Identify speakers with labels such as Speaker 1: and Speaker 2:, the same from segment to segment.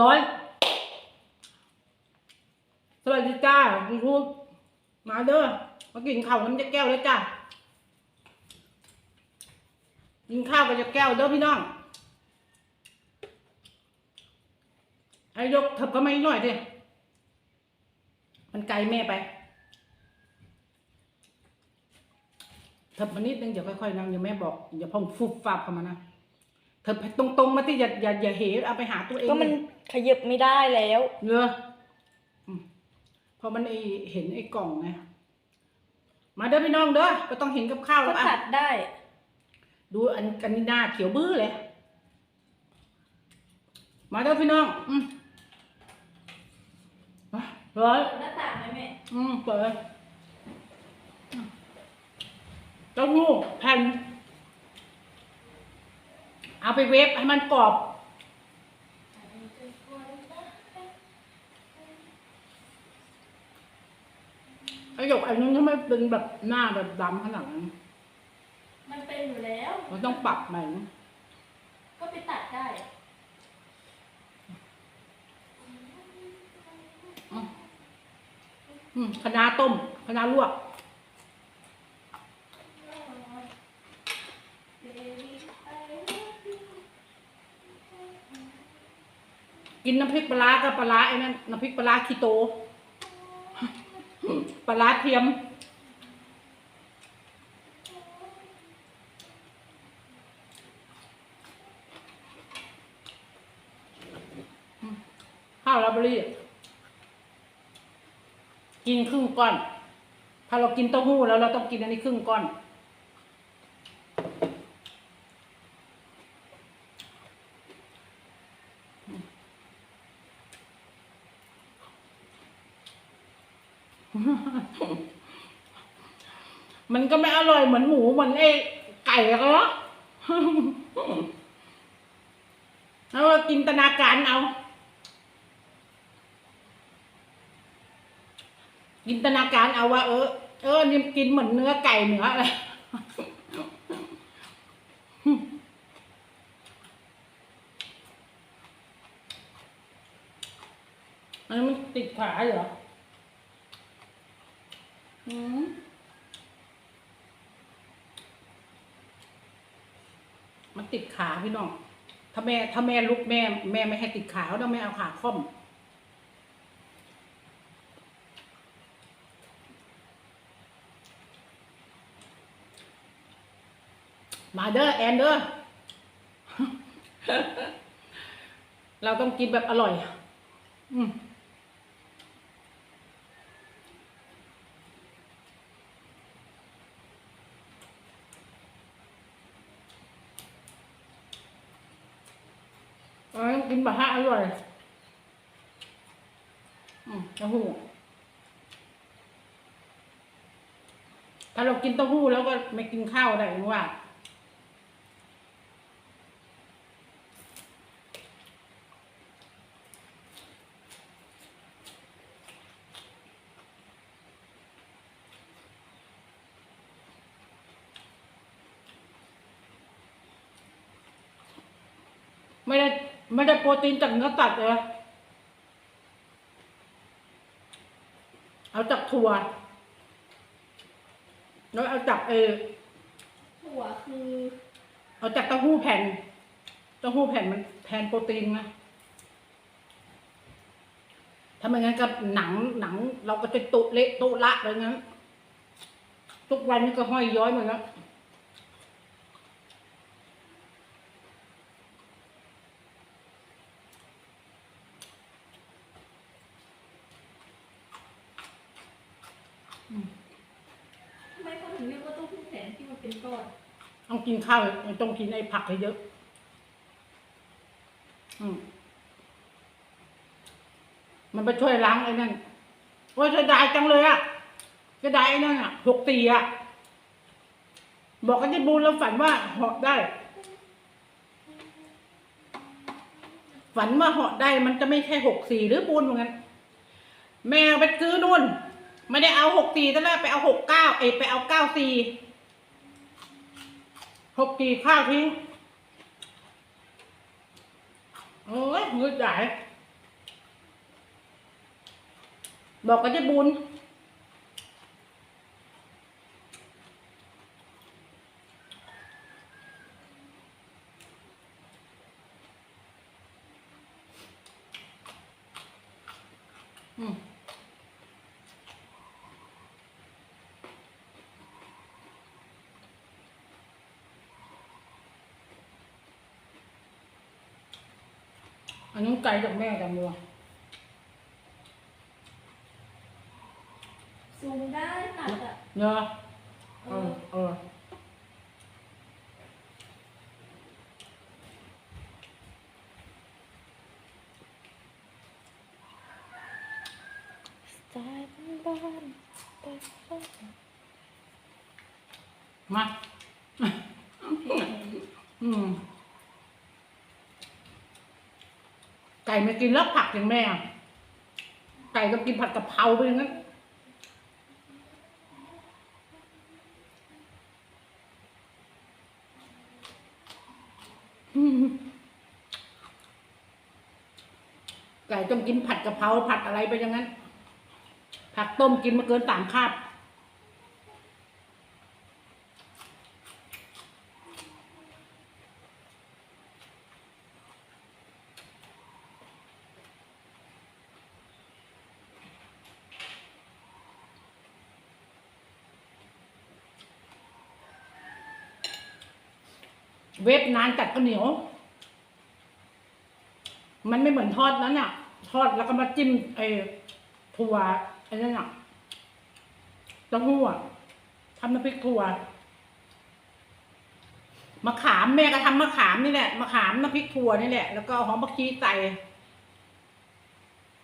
Speaker 1: ร้อยสวัสดีจ้าคุณครูมาเด้อมากินข้าวน้ำจะแก้วเลยจ้ากินข้าวกับจะแก้วเด้อพี่น้องไอ้ยกเถิบก็ไม่หน่อยดิมันไกลแม่ไปเถิบมานิดนึงเดี๋ยวค่อยๆนั่งเดี๋ยวแม่บอกอย่าพองฟุบฟับเข้ามานะ เถิบตรงๆมาที่อย่าอย่าอย่าเหเอาไปหาตัวเอง
Speaker 2: ก็มันขยับไม่ได้แล้ว
Speaker 1: เนื้ออืมพอมันไอเห็นไอ้กล่องไงมาเด้อพี่น้องเด้อก็ต้องเห็นกับข้าว
Speaker 2: ก็
Speaker 1: แล้วอะ
Speaker 2: ตัดได้ ดู
Speaker 1: ดูอันกันนี้หน้าเขียวบื้อเลย มาเด้อพี่น้อง อืมมาร้อย
Speaker 2: หน้าต่างไหมแม่
Speaker 1: อืมเปิดอืมเต้าหู้แผ่น เอาไปเวฟให้มันกรอบไอ้หยกอันนี้ทำไมเป็นแบบหน้าแบบดำขนาดนั้น
Speaker 2: มันเป็นอยู่แล้ว
Speaker 1: มันต้องปรับใหม่นะ
Speaker 2: ก็ไปตัดได้
Speaker 1: อืมคะน้าต้มคะน้าลวก กินน้ำพริกปลากับปลาไอ้นั่นน้ำพริกปลาคีโต ปลาร้าเทียม ข้าวราบรีกินครึ่งก้อน ถ้าเรากินเต้าหู้แล้วเราต้องกินอันนี้ครึ่งก้อน มันก็ไม่อร่อยเหมือนหมูเหมือนไอ้ไก่หรอกแล้วเราจินตนาการเอา จินตนาการเอาว่า เออ เออนี่กินเหมือนเนื้อไก่เนื้ออะไรอันนี้มันติดขาเหรอ อืม มันติดขาพี่น้อง ถ้าแม่ถ้าแม่ลุกแม่ แม่ไม่ให้ติดขาแล้วแม่เอาขาค่อม มาเด้อแอนเด้อ เราต้องกินแบบอร่อย อืม เออกินแบบให้อร่อย อืมเต้าหู้ถ้าเรากินเต้าหู้แล้วก็ไม่กินข้าวได้หรือว่าไม่ได้ ไม่ได้โปรตีนจากเนื้อสัตว์เลยเอาจากถั่ว แล้วเอาจากเออ
Speaker 2: ถั่วคือ
Speaker 1: เอาจากเต้าหู้แผ่น เต้าหู้แผ่นมันแทนโปรตีนนะถ้าไม่งั้นก็หนังหนัง เราก็จะตุเละตุละอะไรงั้น ทุกวันนี้ก็ห้อยย้อยหมดแล้ว
Speaker 2: ทำไมเขาถึงเรียกว่าเต้าหู้แผ่นที่มันเป็นก้อน
Speaker 1: ต้องกินข้าวต้องกินไอ้ผักให้เยอะ อืมมันไปช่วยล้างไอ้นั่นโอ้ยเสียดายจังเลยอะเสียดายไอ้นั่นอะหกตีอะบอกกันที่บูนแล้วฝันว่าเหาะได้ ฝันว่าเหาะได้มันจะไม่ใช่หกสี่หรือบูนเหมือนกันแม่ไปซื้อนู่น ไม่ได้เอาหกสี่แต่แรกไปเอาหกเก้าเอไปเอาเก้าสี่ หกสี่ข้าวทิ้งโอ้ยงืดใหญ่บอกกันจะบุญ อันนี้ไกลจากแม่กันมัว
Speaker 2: ซูมได้ตัดอะ
Speaker 1: เนาะ
Speaker 2: เอ
Speaker 1: เอ
Speaker 2: อ
Speaker 1: อเออ
Speaker 3: สายบ้านๆไปฟัง
Speaker 1: มาอืม ไก่ไม่กินแล้วผักอย่างแม่ไก่ก็กินผัดกะเพราไปอย่างนั้นไก่ต้องกินผัดกะเพราผัดอะไรไปอย่างนั้น ผักต้มกินมาเกินสามคาบ เวฟนานจัดข้าวเหนียว มันไม่เหมือนทอดนั้นน่ะ ทอดแล้วก็มาจิ้มไอ้ถั่วไอ้นั่นน่ะเต้าหู้ทำน้ำพริกถั่วมะขามแม่ก็ทำมะขามนี่แหละมะขามน้ำพริกถั่วนี่แหละ แล้วก็หอมบักชีใส่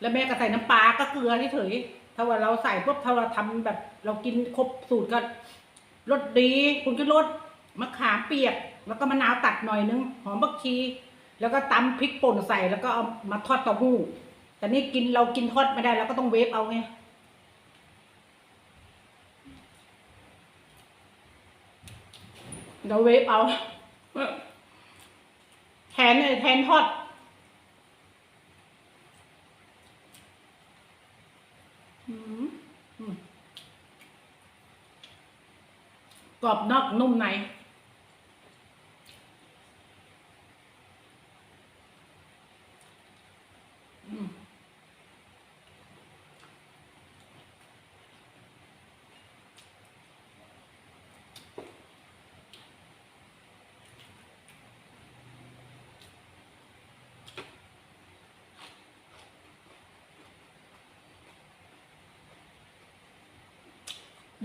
Speaker 1: แล้วแม่ก็ใส่น้ำปลาก็เกลือที่เฉยถ้าว่าเราใส่ปุ๊บถ้าเราทำแบบ เรากินครบสูตรก็รสดีคุณก็รส มะขามเปียก แล้วก็มะนาวตัดหน่อยนึง หอมบักชี แล้วก็ตำพริกป่นใส่แล้วก็เอามาทอดเต้าหู้ แต่นี่กินเรากินทอดไม่ได้เราก็ต้องเวฟเอาไงเราเวฟเอาแทนแทนทอดกรอบนอกนุ่มใน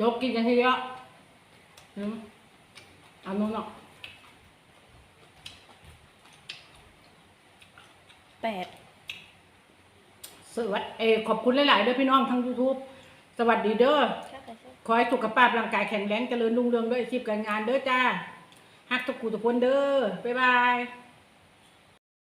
Speaker 1: ยกกินกันทีเดียวอืมเอันนู้นเนาะ
Speaker 3: แปด
Speaker 1: สวัสดีเออขอบคุณหลายๆด้วยพี่น้องทาง YouTube สวัสดีเด้อ
Speaker 3: ใช่ค่ะใช่
Speaker 1: ขอให้สุขภาพร่างกายแข็งแรงเจริญรุ่งเรืองด้วยอาชีพการงานเด้อจ้าฮักทุกคู่ทุกคนเด้อ บ๊ายบาย